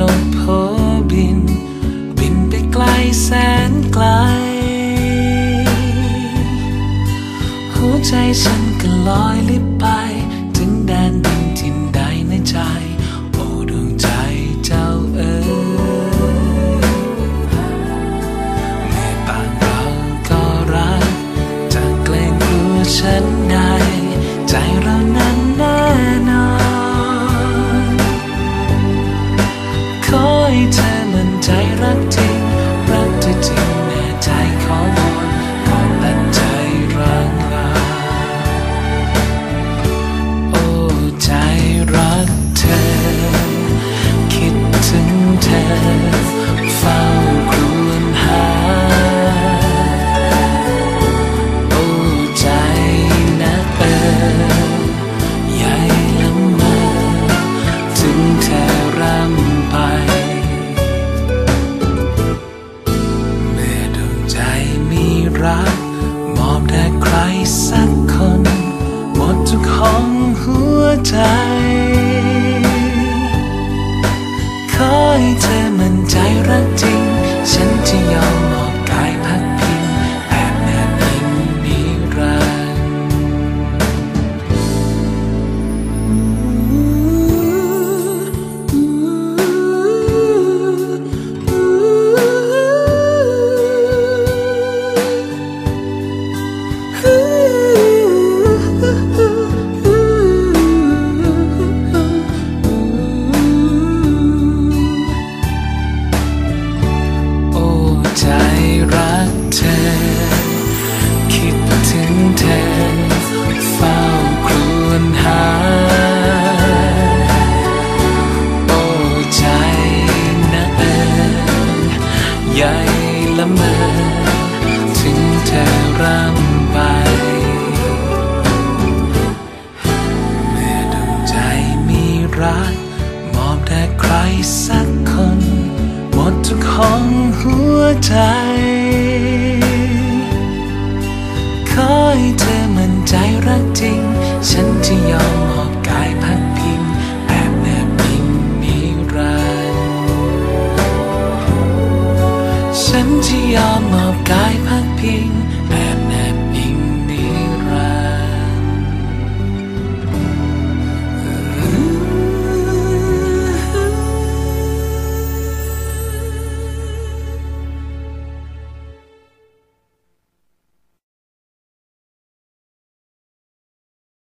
นกโพบิน บินไปไกลแสนไกล หัวใจฉันก็ลอยลิบไป night สักคน หมดทุกห้องหัวใจ ขอให้เธอมั่นใจรักจริง ฉันจะยอม เธอ คิดถึงเธอ เฝ้าครวญหา โอ้ใจนะเออใหญ่ละเมอถึงเธอร่ำไปเมื่อดวงใจมีรัก มอบแด่ใครสักคน หมดทุกห้องหัวใจ ร์ฉันจะยอ